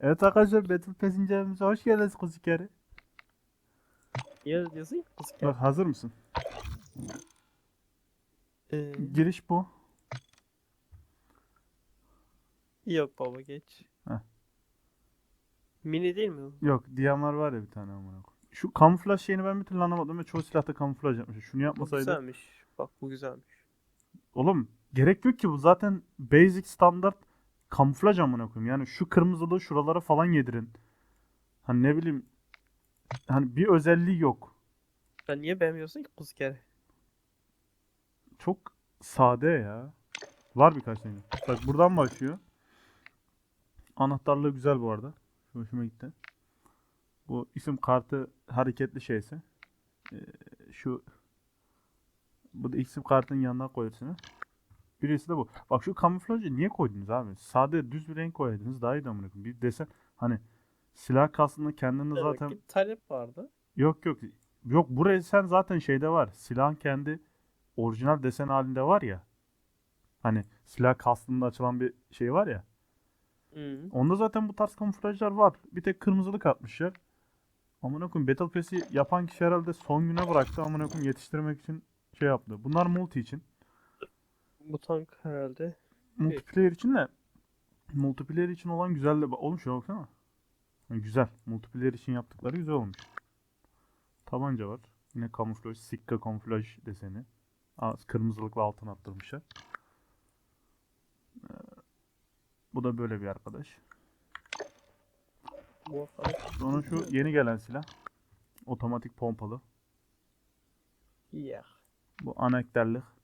Evet arkadaşlar Battle Pass incelememize hoş geldiniz Kuziker'i. Yaz, yazayım? Kız Bak hazır mısın? Ee, Giriş bu. yok baba geç. Heh. Mini değil mi? o? Yok DMR var ya bir tane amına koyayım. Şu kamuflaj şeyini ben bir türlü anlamadım ve çoğu silahta kamuflaj yapmış. Şunu Bu yapmasaydı. güzelmiş. Bak bu güzelmiş. Oğlum gerek yok ki bu zaten basic standart kamuflaj amına koyayım. Yani şu kırmızılığı şuralara falan yedirin. Hani ne bileyim hani bir özelliği yok. Sen niye beğenmiyorsun ki kız kere? Çok sade ya. Var birkaç tane. Bak buradan başlıyor. Anahtarlığı güzel bu arada. Şu Hoşuma gitti. Bu isim kartı hareketli şeyse. Ee, şu bu da isim kartının yanına koyuyorsunuz. Birisi de bu. Bak şu kamuflajı niye koydunuz abi? Sade düz bir renk koyaydınız daha iyi amına koyayım. Bir desen hani silah kastında kendini Demek zaten ki talep vardı. Yok yok. Yok bu desen zaten şeyde var. Silahın kendi orijinal desen halinde var ya. Hani silah kastında açılan bir şey var ya. Hı. Onda zaten bu tarz kamuflajlar var. Bir tek kırmızılık atmışlar. Amına koyayım Battle Pass'i yapan kişi herhalde son güne bıraktı. Amına koyayım yetiştirmek için şey yaptı. Bunlar multi için. Bu tank herhalde. Multiplayer için de multiplayer için olan güzel de olmuş ya baksana. Yani güzel. Multiplayer için yaptıkları güzel olmuş. Tabanca var. Yine kamuflaj, sikka kamuflaj deseni. Aa, Kırmızılıkla altın attırmışlar. Ee, bu da böyle bir arkadaş. Sonra şu yeni gelen silah. Otomatik pompalı. Yeah. Bu anahtarlık.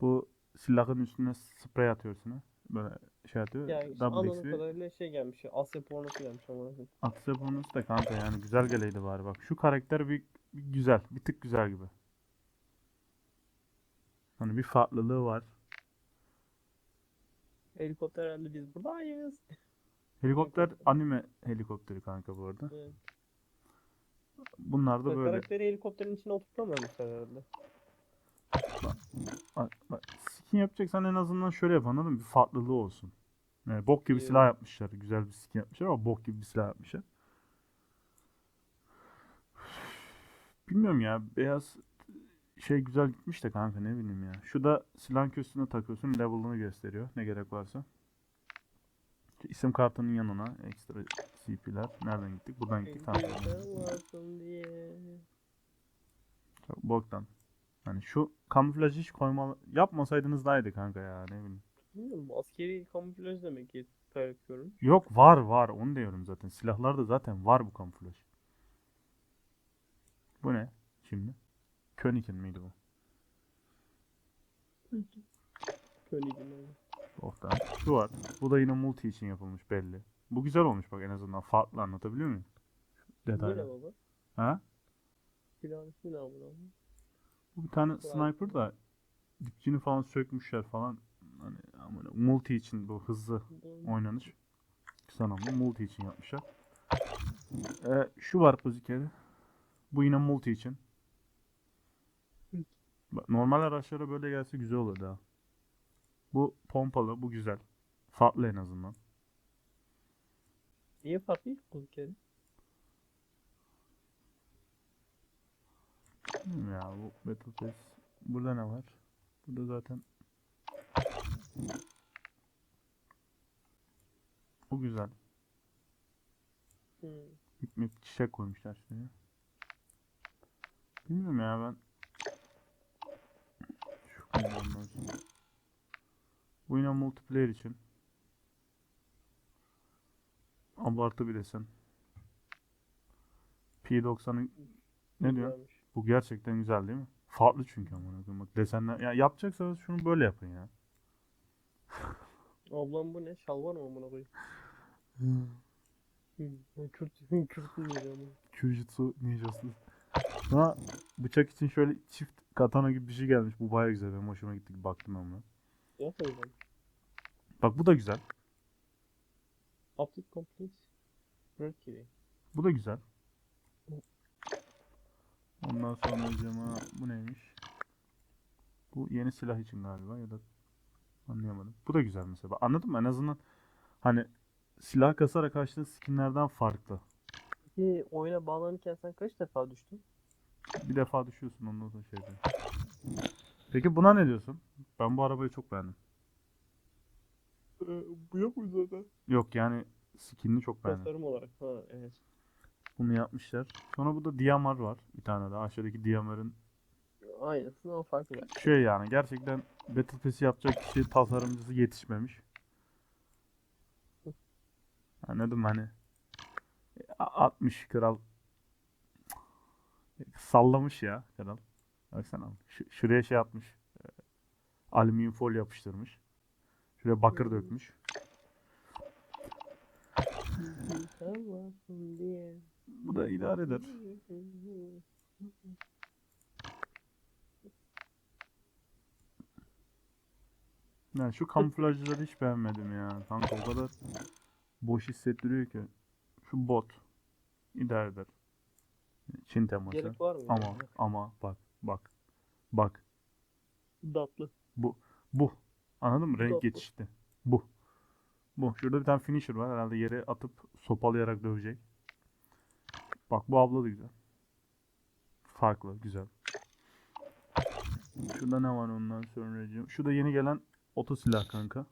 Bu silahın üstüne sprey atıyorsun. Böyle şey atıyor. Yani işte anladığım kadarıyla şey gelmiş. ya, Asya pornosu gelmiş ama. Atse bonus da kanka yani güzel geleydi bari bak. Şu karakter bir, bir güzel. Bir tık güzel gibi. Hani bir farklılığı var. Helikopter herhalde biz buradayız. Helikopter anime helikopteri kanka bu arada. Evet. Bunlar da böyle. Karakteri helikopterin içine oturtamamışlar herhalde. Bak, bak, skin yapacaksan en azından şöyle yap anladın mı? Bir farklılığı olsun. Yani bok gibi silah yapmışlar. Güzel bir skin yapmışlar ama bok gibi bir silah yapmışlar. Bilmiyorum ya. Beyaz şey güzel gitmiş de kanka ne bileyim ya. Şu da silahın köşesine takıyorsun. Level'ını gösteriyor. Ne gerek varsa. İsim kartının yanına ekstra CP'ler. Nereden gittik? Buradan gittik. Tamam. Boktan. Hani şu kamuflajı hiç koyma yapmasaydınız daha iyiydi kanka ya ne bileyim. Bilmiyorum askeri kamuflaj demek ki yapıyorum. Yok var var onu diyorum zaten. Silahlarda zaten var bu kamuflaj. Bu ne şimdi? Könikin miydi bu? Köle gibi. Boktan. Şu var. Bu da yine multi için yapılmış belli. Bu güzel olmuş bak en azından. Farklı anlatabiliyor muyum? Bu ne baba? Ha? Silahın ismi ne amına? Bu bir tane sniper da dipçini falan sökmüşler falan. Hani amına- multi için bu hızlı oynanış. Anlamda multi için yapmışlar. Ee, şu var Kuziker'i. Bu yine multi için. Bak, Normal araçlara böyle gelse güzel olur daha. Bu pompalı, bu güzel. Farklı en azından. Niye farklı bu kere? Bilmiyorum ya bu Battle Pass. Burada ne var? Burada zaten bu güzel. Hmm. İp mip çiçek koymuşlar şuraya. Bilmiyorum ya ben. Şu. Bu yine multiplayer için. Abartı bir desen. P90'ın ne diyor? Bu gerçekten güzel değil mi? Farklı çünkü amına koyayım. Bak desenler ya yapacaksanız şunu böyle yapın ya. Ablam bu ne? Şalvar mı amına koyayım? Hmm. Kürt, Kürt diyeceğim. Kyujutsu ninjası. Sonra bıçak için şöyle çift katana gibi bir şey gelmiş. Bu baya güzel. Benim hoşuma gitti. Baktım ben buna. Bak bu da güzel. Optic Complete. Mercury. Bu da güzel. Ondan sonra cama bu neymiş? Bu yeni silah için galiba ya da anlayamadım. Bu da güzel mesela. Anladın mı? En azından hani silah kasarak açtığın skinlerden farklı. Peki oyuna bağlanırken sen kaç defa düştün? Bir defa düşüyorsun ondan sonra şey yapıyor. Peki buna ne diyorsun? Ben bu arabayı çok beğendim. bu yok mu zaten? Yok yani skinini çok beğendim. Tasarım olarak. Ha evet. Bunu yapmışlar. Sonra burada Diamar var. Bir tane daha. Aşağıdaki Diamar'ın Aynısı ama farklı. şey yani gerçekten Battle Pass'i yapacak kişi tasarımcısı yetişmemiş. Anladım hani. A- 60 kral sallamış ya kral. Baksana. Şu- şuraya şey atmış. e, Alüminyum folyo yapıştırmış. Şuraya bakır dökmüş. Tamamsın diye. Bu da idare eder. Yani şu kamuflajları hiç beğenmedim ya. Kanka o kadar boş hissettiriyor ki. Şu bot idare eder. Çin teması. Gerek var mı? Ama ama bak bak bak Datlı. bu. Anladın mı? Renk bu. geçişti. Bu. Bu. Şurada bir tane finisher var. Herhalde yere atıp sopalayarak dövecek. Bak bu abla da güzel. Farklı, güzel. Şurada ne var ondan sonra? Şurada yeni gelen oto silah kanka.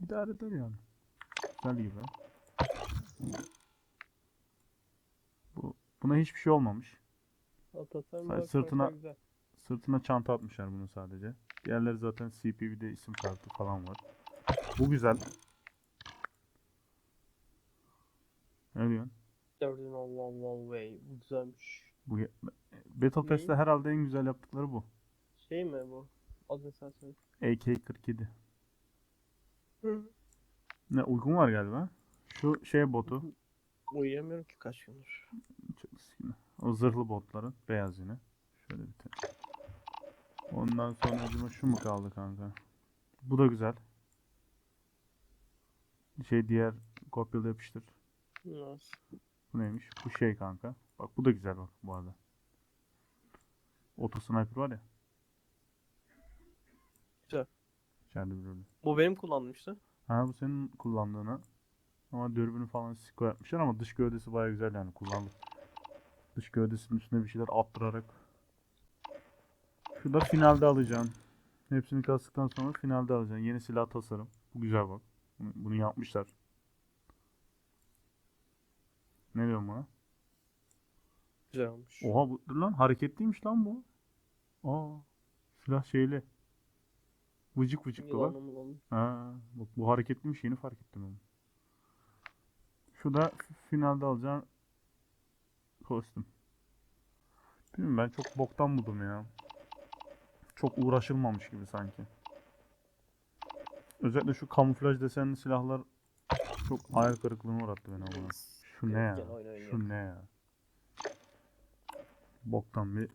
İdare eder yani. Güzel gibi. Bu, buna hiçbir şey olmamış. Sadece sırtına-. Sırtına çanta atmışlar bunu sadece. Diğerleri zaten CPV'de isim kartı falan var. Bu güzel. Ne diyorsun? Gördün Allah Allah way. Bu güzelmiş. Bu Battle Pass'te herhalde en güzel yaptıkları bu. Şey mi bu? Adını sen söyle. AK-47. Ne uygun var galiba. Şu şey botu. Uyuyamıyorum ki kaç gündür. Çok sıkıntı. O zırhlı botların. Beyaz yine. Şöyle bir tane. Ondan sonra acaba şu mu kaldı kanka? Bu da güzel. Şey diğer kopyala yapıştır. Bu neymiş? Bu şey kanka. Bak bu da güzel bak bu arada. Auto sniper var ya. Güzel. İçeride bir rolü. Bu benim kullanmıştı. Ha bu senin kullandığını. Ama dürbünü falan siko yapmışlar ama dış gövdesi baya güzel yani kullandık. Dış gövdesinin üstüne bir şeyler attırarak. Şu da finalde alacaksın. Hepsini kastıktan sonra finalde alacaksın. Yeni silah tasarım. Bu güzel bak. Bunu yapmışlar. Ne diyorsun buna? Güzel olmuş. Oha bu dur lan hareketliymiş lan bu. Aa silah şeyli. Vıcık vıcık da bak. Yılanlı mılanlı. Ha, bak bu hareketliymiş yeni fark ettim onu. Şu da finalde alacağım kostüm. Bilmiyorum ben çok boktan buldum ya. Çok uğraşılmamış gibi sanki. Özellikle şu kamuflaj desenli silahlar çok hayal kırıklığına uğrattı beni ama. Şu ne ya? Şu ne ya? Boktan bir